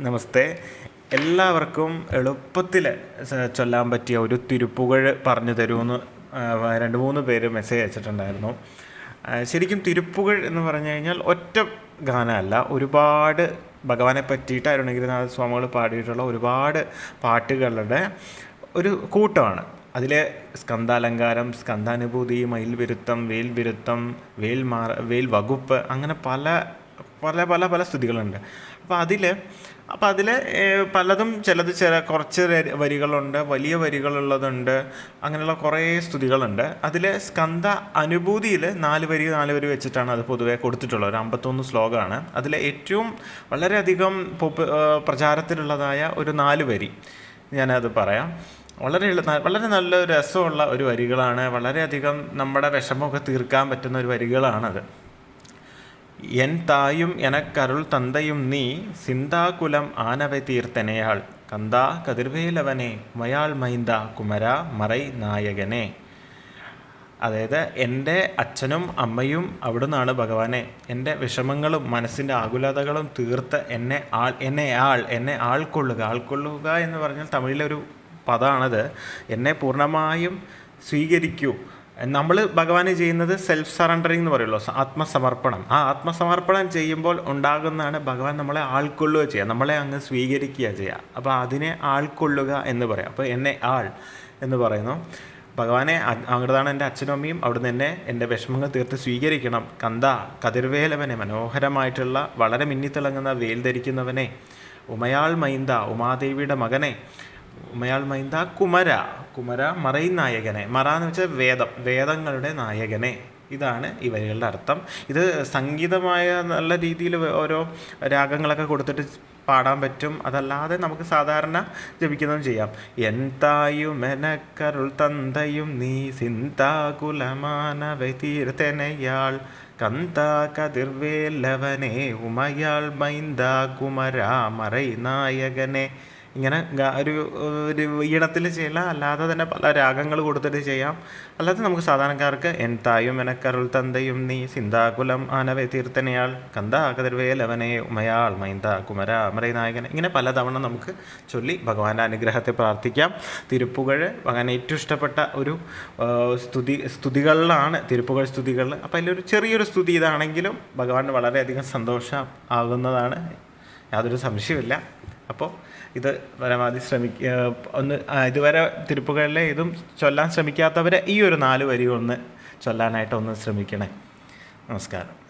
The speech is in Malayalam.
നമസ്തേ. എല്ലാവർക്കും എളുപ്പത്തിൽ ചൊല്ലാൻ പറ്റിയ ഒരു തിരുപ്പുകഴ് പറഞ്ഞു തരുമെന്ന് രണ്ട് മൂന്ന് പേര് മെസ്സേജ് അയച്ചിട്ടുണ്ടായിരുന്നു. ശരിക്കും തിരുപ്പുകഴ് എന്ന് പറഞ്ഞു കഴിഞ്ഞാൽ ഒറ്റ ഗാനമല്ല ഒരുപാട് ഭഗവാനെ പറ്റിയിട്ട് അരുണഗിരിനാഥ സ്വാമികൾ പാടിയിട്ടുള്ള ഒരുപാട് പാട്ടുകളുടെ ഒരു കൂട്ടമാണ്. അതിലെ സ്കന്ധാലങ്കാരം സ്കന്ധാനുഭൂതി മയിൽ വിരുത്തം വേൽ വിരുത്തം വേൽ മാറ വേൽ വകുപ്പ് അങ്ങനെ പല പല പല പല സ്തുതികളുണ്ട് അപ്പോൾ അതിൽ അപ്പോൾ അതിൽ പലതും ചിലത് ചില കുറച്ച് വരികളുണ്ട് വലിയ വരികളുള്ളതുണ്ട് അങ്ങനെയുള്ള കുറേ സ്തുതികളുണ്ട് അതിൽ സ്കന്ധ അനുഭൂതിയിൽ നാല് വരി നാല് വരി വെച്ചിട്ടാണ് അത് പൊതുവെ കൊടുത്തിട്ടുള്ളത്. ഒരു അമ്പത്തൊന്ന് ശ്ലോകമാണ് അതിൽ ഏറ്റവും വളരെയധികം പോപ്പ് പ്രചാരത്തിലുള്ളതായ ഒരു നാല് വരി. ഞാനത് പറയാം. വളരെ വളരെ നല്ല രസമുള്ള ഒരു വരികളാണ്. വളരെയധികം നമ്മുടെ വിഷമമൊക്കെ തീർക്കാൻ പറ്റുന്ന ഒരു വരികളാണത്. എൻ തായും എനക്കരുൾ തന്തയും നീ സിന്താകുലം ആനവ തീർത്തനയാൾ. കന്താ കതിർവേലവനെ മയാൾ മൈന്ദ കുമര മറൈ നായകനെ. അതായത് എന്റെ അച്ഛനും അമ്മയും അവിടുന്നാണ് ഭഗവാനെ. എന്റെ വിഷമങ്ങളും മനസ്സിന്റെ ആകുലതകളും തീർത്ത് എന്നെ ആൾ എന്നെ ആൾ എന്നെ ആൾക്കൊള്ളുക. ആൾക്കൊള്ളുക എന്ന് പറഞ്ഞാൽ തമിഴിലൊരു പദമാണത് എന്നെ പൂർണമായും സ്വീകരിക്കൂ. നമ്മൾ ഭഗവാന് ചെയ്യുന്നത് സെൽഫ് സറണ്ടറിങ് എന്ന് പറയുള്ളൂ. ആത്മസമർപ്പണം. ആ ആത്മസമർപ്പണം ചെയ്യുമ്പോൾ ഉണ്ടാകുന്നതാണ് ഭഗവാൻ നമ്മളെ ആൾക്കൊള്ളുക ചെയ്യുക. നമ്മളെ അങ്ങ് സ്വീകരിക്കുക ചെയ്യുക. അപ്പോൾ അതിനെ ആൾക്കൊള്ളുക എന്ന് പറയാം. അപ്പോൾ എന്നെ ആൾ എന്ന് പറയുന്നു. ഭഗവാനെ അ- അവിടുന്നാണ് എന്റെ അച്ഛനും അമ്മയും അവിടുന്ന് എന്നെ എന്റെ വിഷമങ്ങൾ തീർത്ത് സ്വീകരിക്കണം. കന്ത കതിർവേലവനെ മനോഹരമായിട്ടുള്ള വളരെ മിന്നിത്തിളങ്ങുന്ന വേൽ ധരിക്കുന്നവനെ ഉമയാൾ മൈന്ദ ഉമാദേവിയുടെ മകനെ ഉമയാൾ മൈന്ദ കുമര കുമര മറൈ നായകനെ. മറ എന്ന് വെച്ചാൽ വേദം വേദങ്ങളുടെ നായകനെ. ഇതാണ് ഈ വരികളുടെ അർത്ഥം. ഇത് സംഗീതമായ നല്ല രീതിയിൽ ഓരോ രാഗങ്ങളൊക്കെ കൊടുത്തിട്ട് പാടാൻ പറ്റും. അതല്ലാതെ നമുക്ക് സാധാരണ ജപിക്കുന്നതും ചെയ്യാം. എന്തായും തായും എനക്കരുൾ തന്തയും നീ സിന്താകുലമാനവ തീർത്തനയാൾ. കന്ത കതിർവേലവനെ ഉമയാൾ മൈന്ദ കുമര മറൈ നായകനെ. ഇങ്ങനെ ഒരു ഒരു ഈണത്തിൽ ചെയ്യില്ല. അല്ലാതെ തന്നെ പല രാഗങ്ങൾ കൊടുത്തിട്ട് ചെയ്യാം. അല്ലാതെ നമുക്ക് സാധാരണക്കാർക്ക് എൻ തായും എനക്കരുൾ തന്തയും നീ സിന്താകുലം ആനവെ തീർത്തനയാൾ കന്ത കതിർവേലവനെ ഉമയാൾ മൈന്ദ കുമര അമരൈ നായകൻ ഇങ്ങനെ പലതവണ നമുക്ക് ചൊല്ലി ഭഗവാന്റെ അനുഗ്രഹത്തെ പ്രാർത്ഥിക്കാം. തിരുപ്പുകഴ് ഭഗവാൻ ഏറ്റവും ഇഷ്ടപ്പെട്ട ഒരു സ്തുതി സ്തുതികളിലാണ് തിരുപ്പുകഴ് സ്തുതികൾ. അപ്പോൾ അതിലൊരു ചെറിയൊരു സ്തുതി ഇതാണെങ്കിലും ഭഗവാൻ വളരെയധികം സന്തോഷം ആകുന്നതാണ്. യാതൊരു സംശയമില്ല അപ്പോൾ ഇത് പരമാവധി ശ്രമിക്ക ഒന്ന് ഇതുവരെ തിരുപ്പുകളിലെ ഇതും ചൊല്ലാൻ ശ്രമിക്കാത്തവരെ ഈ ഒരു നാല് വരി ഒന്ന് ചൊല്ലാനായിട്ട് ഒന്ന് ശ്രമിക്കണേ. നമസ്കാരം.